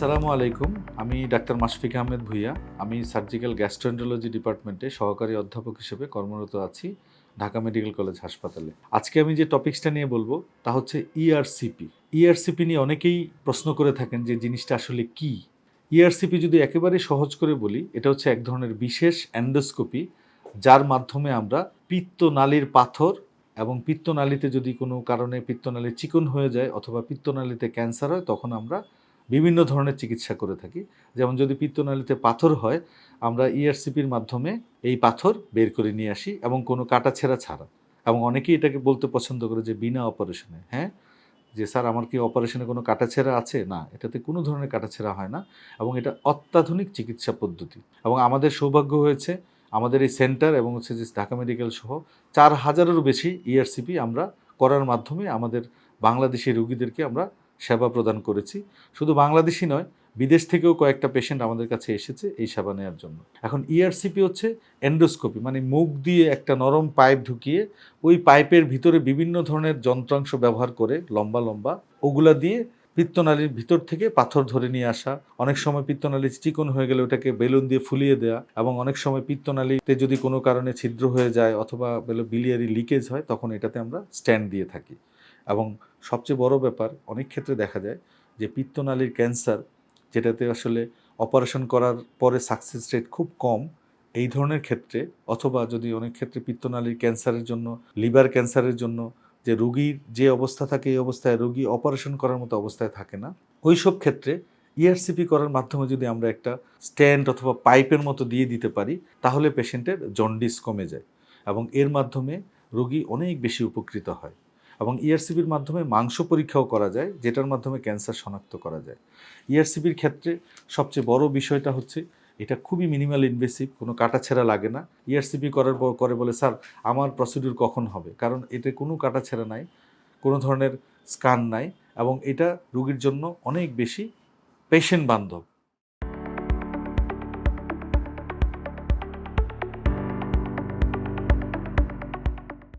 আসসালামু আলাইকুম। আমি ডাক্তার মাশফিক আহমেদ ভুইয়া। আমি সার্জিক্যাল গ্যাস্ট্রোএন্টারোলজি ডিপার্টমেন্টে সহকারী অধ্যাপক হিসেবে কর্মরত আছি ঢাকা মেডিকেল কলেজ হাসপাতালে। আজকে আমি যে টপিকসটা নিয়ে বলব, তা হচ্ছে E ইআরসিপি ইআরসিপি নিয়ে অনেকেই প্রশ্ন করে থাকেন যে জিনিসটা আসলে কি? ইআরসিপি যদি একেবারে সহজ করে বলি, এটা হচ্ছে এক ধরনের বিশেষ অ্যান্ডোস্কোপি, যার মাধ্যমে আমরা পিত্তনালীর পাথর এবং পিত্তনালীতে যদি কোনো কারণে পিত্তনালী চিকন হয়ে যায় অথবা পিত্তনালীতে ক্যান্সার হয়, তখন আমরা বিভিন্ন ধরনের চিকিৎসা করে থাকি। যেমন যদি পিত্তনালীতে পাথর হয়, আমরা E ইআরসিপির মাধ্যমে এই পাথর বের করে নিয়ে আসি এবং কোনো কাটাছেঁড়া ছাড়া এবং অনেকেই এটাকে বলতে পছন্দ করে যে বিনা অপারেশনে। হ্যাঁ? যে, স্যার, আমার কি অপারেশনে কোনো কাটাছেঁড়া আছে? না, এটাতে কোনো ধরনের কাটাছেঁড়া হয় না এবং এটা অত্যাধুনিক চিকিৎসা পদ্ধতি। এবং আমাদের সৌভাগ্য হয়েছে, আমাদের এই সেন্টার এবং হচ্ছে যে, ঢাকা মেডিকেল সহ চার হাজারেরও বেশি ইআরসিপি আমরা করার মাধ্যমে আমাদের বাংলাদেশি রুগীদেরকে আমরা সেবা প্রদান করেছি। শুধু বাংলাদেশি নয়, বিদেশ থেকেও কয়েকটা পেশেন্ট আমাদের কাছে এসেছে এই সেবা নেওয়ার জন্য। এখন ইআরসিপি হচ্ছে এন্ডোস্কোপি মানে মুখ দিয়ে একটা নরম পাইপ ঢুকিয়ে ওই পাইপের ভিতরে বিভিন্ন ধরনের যন্ত্রাংশ ব্যবহার করে লম্বা লম্বা ওগুলা দিয়ে পিত্তনালীর ভিতর থেকে পাথর ধরে নিয়ে আসা, অনেক সময় পিত্তনালী চিকন হয়ে গেলে ওটাকে বেলুন দিয়ে ফুলিয়ে দেওয়া এবং অনেক সময় পিত্তনালীতে যদি কোনো কারণে ছিদ্র হয়ে যায় অথবা বিলিয়ারি লিকেজ হয়, তখন এটাতে আমরা স্ট্যান্ড দিয়ে থাকি। এবং সবচেয়ে বড় ব্যাপার, অনেক ক্ষেত্রে দেখা যায় যে পিত্তনালীর ক্যান্সার, যেটাতে আসলে অপারেশন করার পরে সাকসেস রেট খুব কম, এই ধরনের ক্ষেত্রে অথবা যদি অনেক ক্ষেত্রে পিত্তনালীর ক্যান্সারের জন্য, লিভার ক্যান্সারের জন্য যে রোগীর যে অবস্থা থাকে, এই অবস্থায় রোগী অপারেশন করার মতো অবস্থায় থাকে না ওই সব ক্ষেত্রে ইআরসিপি করার মাধ্যমে যদি আমরা একটা স্ট্যান্ড অথবা পাইপের মতো দিয়ে দিতে পারি, তাহলে পেশেন্টের জন্ডিস কমে যায় এবং এর মাধ্যমে রোগী অনেক বেশি উপকৃত হয়। এবং ইআরসিবির মাধ্যমে মাংস পরীক্ষাও করা যায়, যেটার মাধ্যমে ক্যান্সার শনাক্ত করা যায়। ইআরসিবির ক্ষেত্রে সবচেয়ে বড় বিষয়টা হচ্ছে, এটা খুবই মিনিমাল ইনভেসিভ কোনো কাটাছেঁড়া লাগে না। ইআরসিপি করার পর, করে বলে, স্যার, আমার প্রসিডিউর কখন হবে? কারণ এতে কোনো কাটাছেঁড়া নাই, কোনো ধরনের স্কান নাই, এবং এটা রুগীর জন্য অনেক বেশি পেশেন্ট বান্ধব।